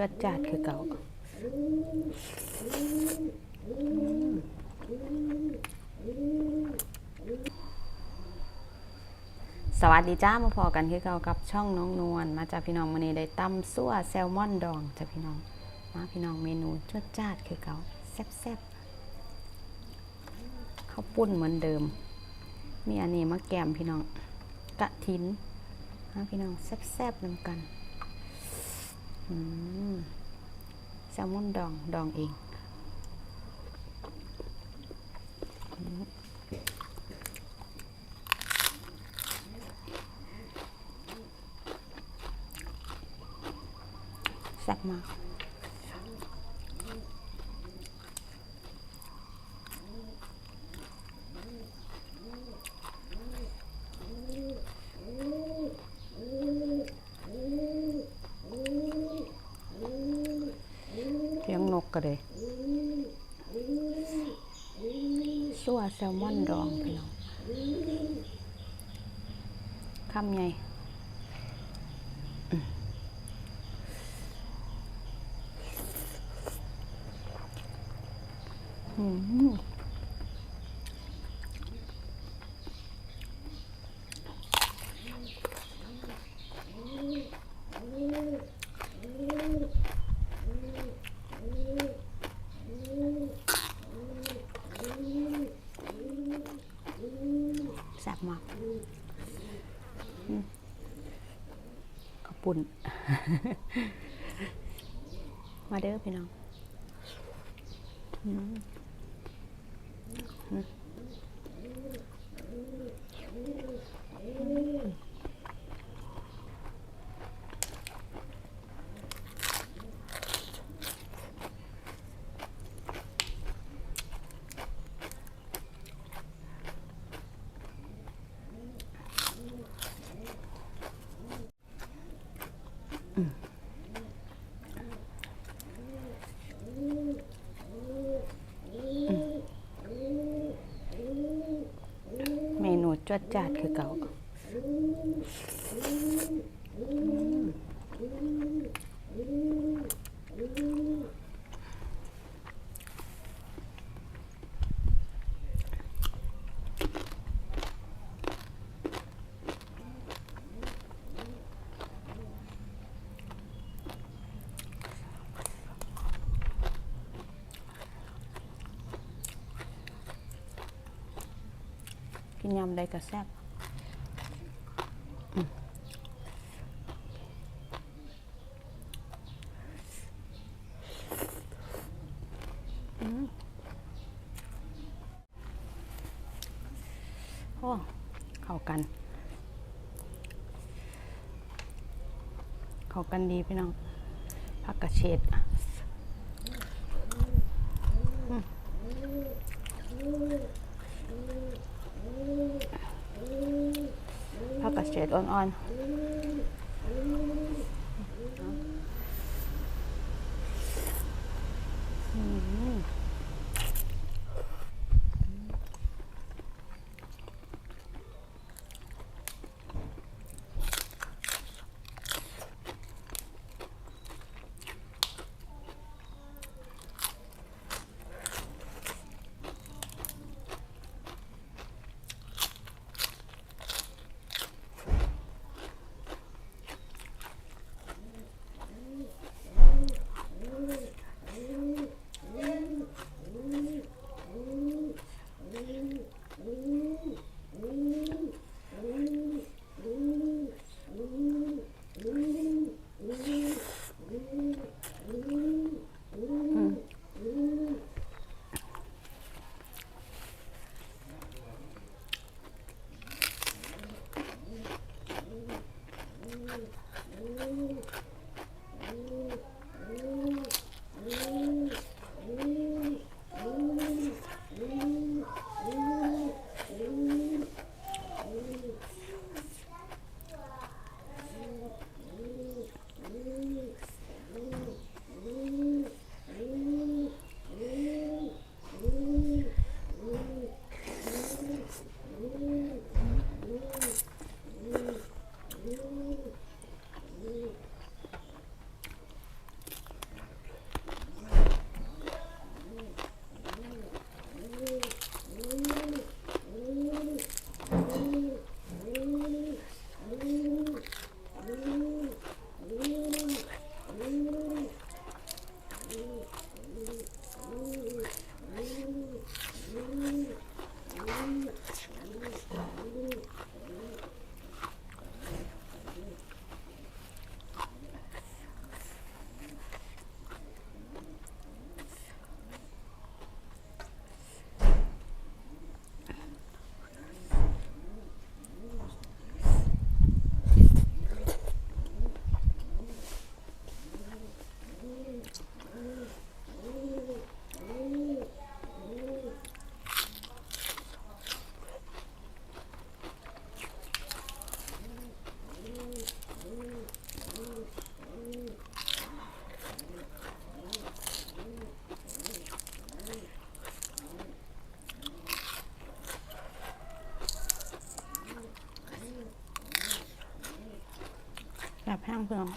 จวดจาดคือเก่าสวัสดีจ้ามาพอกันคือเก่ากับช่องน้องนวลมาจากพี่น้องมื้อนี้ได้ตำซั่วแซลมอนดองจ้ะพี่น้อง มาพี่น้องเมนูจวดจาดคือเก่าแซ่บๆข้าวปุ้นเหมือนเดิม มีอันนี้มาแกมพี่น้องกะทินมาพี่น้องแซ่บๆนำกัน อืม ลมอนดองดองเองแซ่บมากเลี้ยงน ก็เลยซัวแซลมอนดองพี่น้องคำใหญ่อืมอืมแซ่บมากอืมขอบ ปุ่น มาเด้อพี่น้องอื จวดจาดคือเก่า กินยำใดก็แซ่บอืมโอ้เข้ากัน เข้ากันดีพี่น้องผักกระเฉดอืม ผักกระเฉดอ่อนๆ พื่อน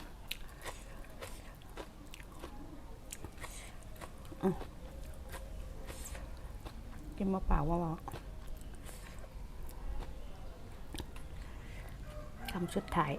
อืมกินมาเปล่าว่าว่าทำชุดไทย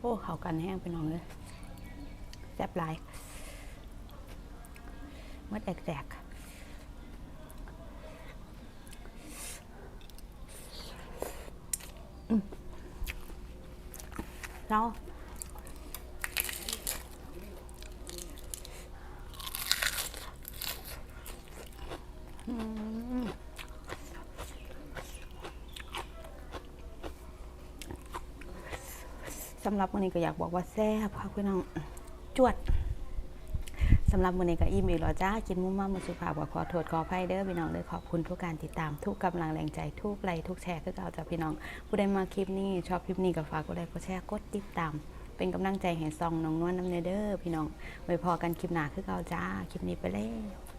โอ้เขากันแห้งไปน้องเลยแซ่บหลายมัดแตกๆเราอืม สำหรับวันนี้ก็อยากบอกว่าแซ่บค่ะพี่น้องจวดสำหรับวันนี้ก็อิ่มอีกแล้วจ้ากินมุ่มมามุสุภาพขอโทษขออภัยเด้อพี่น้องเด้อขอบคุณทุกการติดตามทุกกำลังแรงใจทุกไลค์ทุกแชร์คือเก่าจากพี่น้อง ผู้ใดมาคลิปนี้ชอบคลิปนี้ก็ฝากกดไลค์กดแชร์กดติดตาม เป็นกำลังใจให้ซองน้องนวลน้ำเนเด้อพี่น้องไว้พอกันคลิปหน้าคือเก่าจ้าคลิปนี้ไปแล้ว